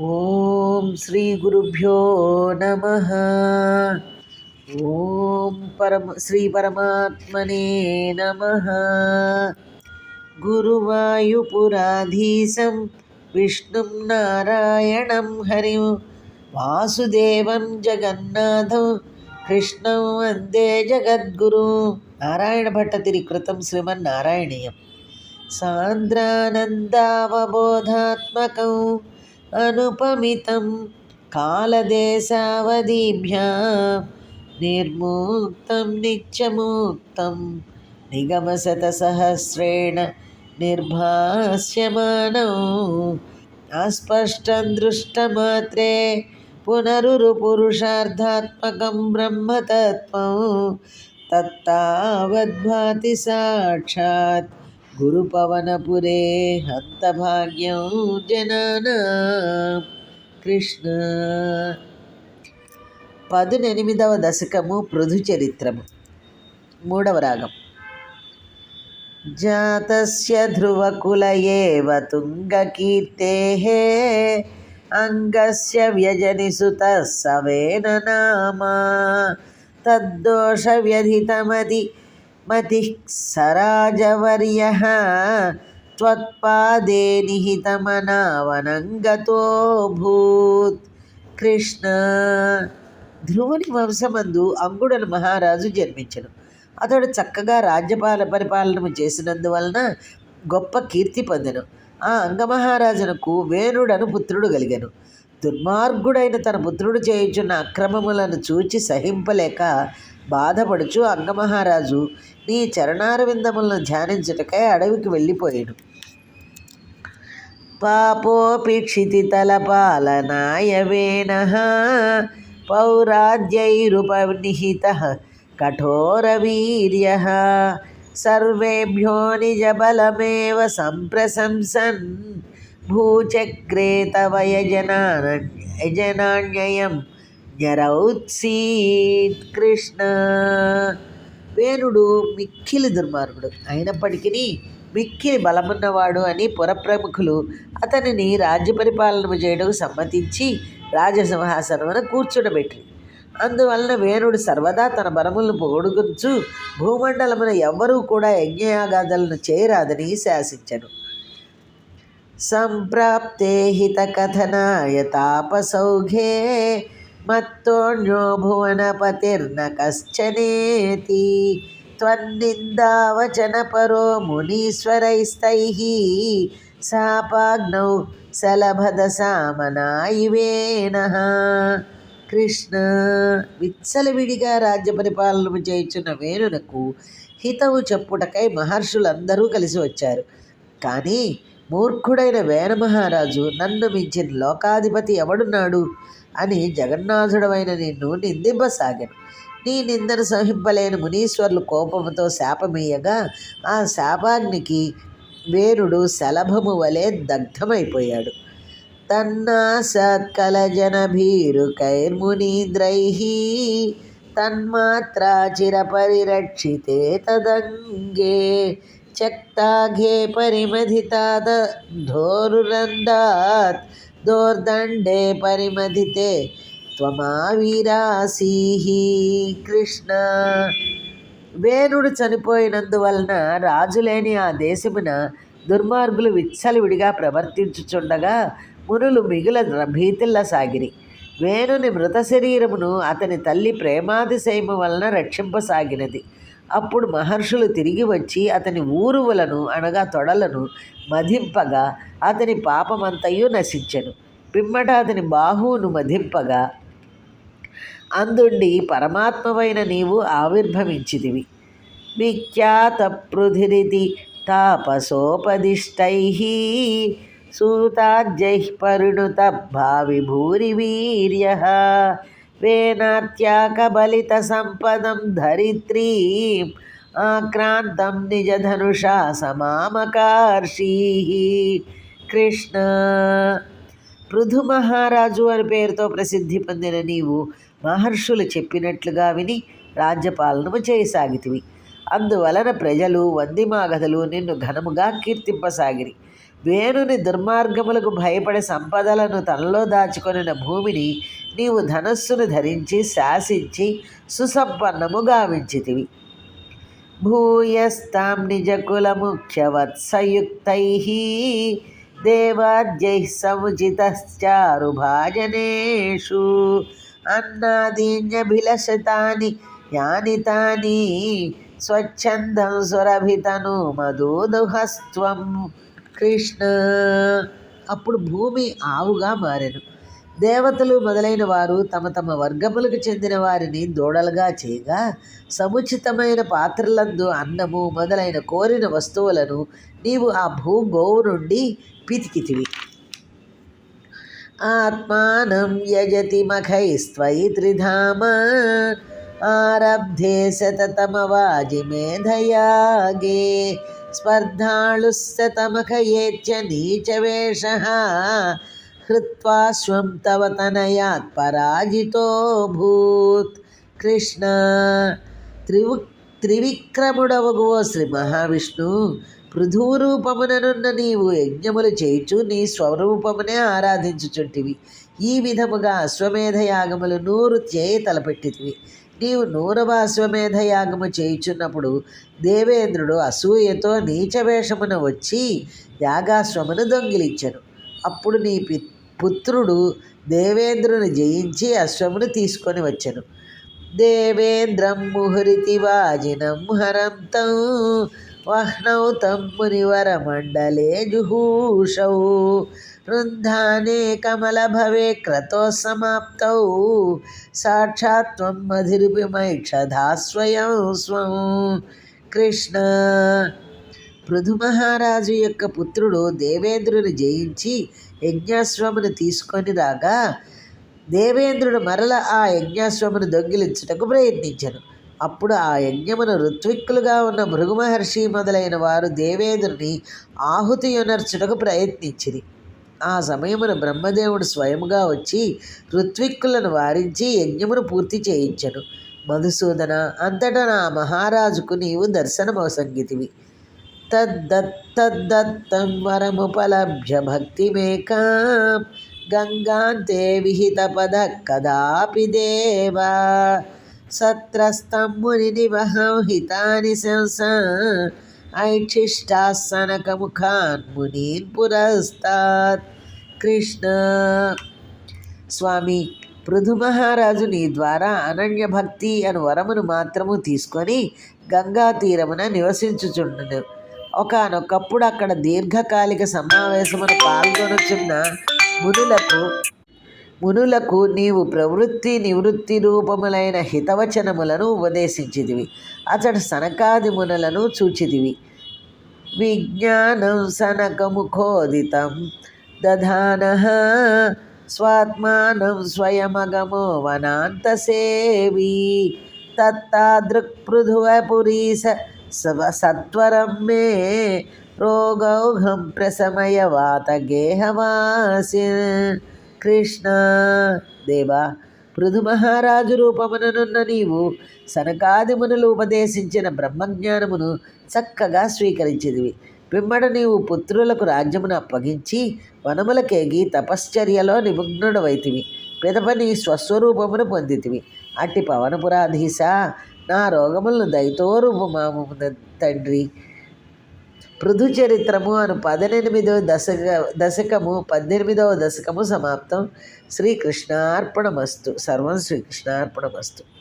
ఓం శ్రీ గురుభ్యో నమ. ఓం పరమ శ్రీ పరమాత్మనే నమ. గురువాయుపురాధీశం విష్ణుం నారాయణం హరిం. వాసుదేవం జగన్నాథం కృష్ణం వందే జగద్గురు. నారాయణ భట్టతిరి కృతం శ్రీమన్నారాయణీయం. సాంద్రానందావబోధాత్మకం అనుపమితం కాలదేశావధిభ్యా నిర్ముక్తం నిత్యముక్తం నిగమశతసహస్రేణ నిర్భాస్యమానం. అస్పష్టం దృష్టమాత్రే పునరుపురుషార్థాత్మకం బ్రహ్మతత్వం తత్తావద్భాతి సాక్షాత్ గురుపవనపురే హంతభాగ్యం జనాన కృష్ణ పదునెనిమిదవ దశకము పృథు చరిత్రము మూడవ రాగం జాతస్య ధ్రువకుల ఏవ తుంగకీర్తేః అంగస్య వ్యజనిసుత సవేన నామా తద్దోషవ్యధితమతి మతిः సరాజవర్యः త్వత్పాదే నిహితమనావనంగతోభూత్. కృష్ణ ధ్రువుని వంశమందు అంగుడను మహారాజు జన్మించను. అతడు చక్కగా రాజ్యపాల పరిపాలన చేసినందువలన గొప్ప కీర్తి పొందెను. ఆ అంగమహారాజునకు వేణుడను పుత్రుడు కలిగెను దుర్మార్గుడైన తన పుత్రుడు చేయుచున్న అక్రమములను చూచి సహింపలేక బాధపడుచు అంగమహారాజు నీ చరణారవిందములను ధ్యానించుటకై అడవికి వెళ్ళిపోయాడు. పాపోపి క్షితితలపాలనాయ వేణ పౌరాద్యైరుపనిహిత కఠోరవీర్య. సర్వేభ్యో నిజబలమేవ సంప్రశంసన్. భూచక్రే తవ యజనాన జ్ఞరౌత్సీత్ కృష్ణ. వేణుడు మిక్కిలి దుర్మార్గుడు. అయినప్పటికీ మిక్కిలి బలమున్నవాడు అని పురప్రముఖులు అతనిని రాజ్య పరిపాలన చేయడం సమ్మతించి రాజసింహాసనమున కూర్చుండబెట్టి అందువలన వేణుడు సర్వదా తన బలములను పొగడుగుంచు భూమండలమున ఎవ్వరూ కూడా యజ్ఞయాగాదులను చేయరాదని శాసించను. సంప్రాప్తే హిత కథనాయ తాపసౌఘే మత్తోణ్యో భువనపతిర్న కశ్చనేతి త్వన్నిందావచనపరో మునీశ్వరైస్తై శాపాగ్నౌ సలభద సామనాయివేన కృష్ణ విత్సలవిడిగా రాజ్య పరిపాలన చేయుచున్న వేణునకు హితవు చెప్పుటకై మహర్షులందరూ కలిసి వచ్చారు. కానీ మూర్ఖుడైన వేణ మహారాజు నన్ను మించిన లోకాధిపతి ఎవడున్నాడు? అని జగన్నాథుడమైన నిన్ను నిందింపసాగాను నీ నిందను సహింపలేని మునీశ్వర్లు కోపంతో శాపమీయగా ఆ శాపానికి వేరుడు శలభము వలె దగ్ధమైపోయాడు. తన్నా సత్కలజన భీరుకైర్మునీంద్రై తన్మాత్రా చిరపరిరక్షితే తదంగే చక్తాఘే పరిమధితాద ధోరురందాత్ దోర్దండే పరిమధితే త్వమావిరాసీహి కృష్ణ. వేణుడు చనిపోయినందువలన రాజులేని ఆ దేశమున దుర్మార్గులు విచ్చలవిడిగా ప్రవర్తించుచుండగా మునులు మిగుల భీతిల్ల సాగిరి. వేణుని మృత శరీరమును అతని తల్లి ప్రేమాతిశయము వలన రక్షింపసాగినది. అప్పుడు మహర్షులు తిరిగి వచ్చి అతని ఊరువులను అనగా తొడలను మధింపగా అతని పాపమంతయు నశించెను. పిమ్మట అతని బాహువును మధింపగా అందుండి పరమాత్మవైన నీవు ఆవిర్భవించిదివి విఖ్యాత పృథిరితి తాపసోపదిష్టై సూతాజై పరిణుత భావి భూరి వీర్య వేనాత్యాకబలిత సంపదం ధరిత్రీం ఆక్రాంతం నిజధనుష సమామకార్షీ కృష్ణ పృథు మహారాజు అని పేరుతో ప్రసిద్ధి పొందిన నీవు మహర్షులు చెప్పినట్లుగా విని రాజ్యపాలనము చేయసాగితివి. అందువలన ప్రజలు వందిమాగధలు నిన్ను ఘనముగా కీర్తింపసాగిరి. వేణుని దుర్మార్గములకు భయపడే సంపదలను తనలో దాచుకొనిన భూమిని నీవు ధనస్సును ధరించి శాసించి సుసంపన్నము గావించితివి. భూయస్తాం నిజకులముఖ్యవత్సయుక్తై దేవాద్యై సముచితశ్చారుభాజనేషు. అన్నాదీన్యభిలషతాని యాని తాని స్వచ్ఛందం సురభితను మధుదుహస్త్వం కృష్ణ. అప్పుడు భూమి ఆవుగా మారెను. దేవతలు మొదలైన వారు తమ తమ వర్గములకు చెందిన వారిని దూడలుగా చేయగా సముచితమైన పాత్రలందు అన్నము మొదలైన కోరిన వస్తువులను నీవు ఆ భూగోవు నుండి పితికితివి. ఆత్మానం యజతి మఖైస్త్వయి త్రిధామ. ఆరబ్ధే శతతమవాజి మేధయాగే. స్పర్ధాళు శతమఖయేచ్చ నీచవేష. హృత్వా స్వం తవ తనయాత్ పరాజితో భూత్. కృష్ణ త్రివు త్రివిక్రముడవగు శ్రీ మహావిష్ణు పృథురూపముననున్న నీవు యజ్ఞములు చేయుచు నీ స్వరూపమునే ఆరాధించుచుంటివి. ఈ విధముగా అశ్వమేధ యాగములు నూరు చేయి తలపెట్టితివి. నీవు నూరవ అశ్వమేధ యాగము చేయుచున్నప్పుడు దేవేంద్రుడు అసూయతో నీచవేషమున వచ్చి యాగాశ్వమును దొంగిలించను. అప్పుడు నీ పి పుత్రుడు దేవేంద్రుని జయించి అశ్వమును తీసుకొని వచ్చను. దేవేంద్రం ముహురితి వాజినం హరంతం వహ్నౌ తం మునివరమండలే జుహూషౌ రుంధానే కమల భవే క్రతో సమాప్తౌ. సాక్షాత్వం మధిరుపిమైక్షధా స్వయం స్వం. కృష్ణ. పృథు మహారాజు యొక్క పుత్రుడు దేవేంద్రుని జయించి యజ్ఞాశ్వమును తీసుకొని రాగా దేవేంద్రుడు మరల ఆ యజ్ఞాశ్వమును దొంగిలించుటకు ప్రయత్నించను. అప్పుడు ఆ యజ్ఞమును ఋత్విక్కులుగా ఉన్న మృగు మహర్షి మొదలైన వారు దేవేంద్రుని ఆహుతి యునర్చుటకు ప్రయత్నించిరి. ఆ సమయమున బ్రహ్మదేవుడు స్వయముగా వచ్చి ఋత్విక్కులను వారించి యజ్ఞమును పూర్తి చేయించను. మధుసూదన అంతటా నా మహారాజుకు నీవు దర్శనమవసంగితివి తద్దత్తం వరముపలభ్య భక్తిమేకా గంగాంతే విహితపద కదాపి దేవా. సత్రస్తం ముని నివహం హితాని శంస ఐక్షిష్టాసనకముఖాన్ మునీన్ పురస్తాత్ కృష్ణ స్వామి పృథు మహారాజు నీ ద్వారా అనన్య భక్తి అను వరమును మాత్రము తీసుకొని గంగా తీరమున నివసించుచుండును. ఒకనొకప్పుడు అక్కడ దీర్ఘకాలిక సమావేశమును పాల్గొనుచున్న మునులకు మునులకు నీవు ప్రవృత్తి నివృత్తి రూపములైన హితవచనములను ఉపదేశించిదివి అతడు సనకాది మునులను చూచిదివి విజ్ఞానం సనకముఖోదితం దధాన స్వాత్మానం స్వయమగమో వనాంతసేవి. తత్తాదృక్పృథువపురీస సత్వరం మే రోగౌహం ప్రశమయ వాత గేహవాసి కృష్ణ. దేవా పృథు మహారాజు రూపముననున్న నీవు సనకాదిమునులు ఉపదేశించిన బ్రహ్మజ్ఞానమును చక్కగా స్వీకరించేదివి పిమ్మడ నీవు పుత్రులకు రాజ్యమును అప్పగించి వనములకేగి తపశ్చర్యలో నిమగ్నుడవైతివి. పిదప నీ స్వస్వరూపమును పొందితివి. అట్టి పవనపురాధీశ నా రోగములను దయతోరూపమాము తండ్రి. పృథు చరిత్రము అను పద్దెనిమిదవ దశక దశకము పద్దెనిమిదవ దశకము సమాప్తం. శ్రీకృష్ణార్పణమస్తు. సర్వం శ్రీకృష్ణార్పణమస్తు.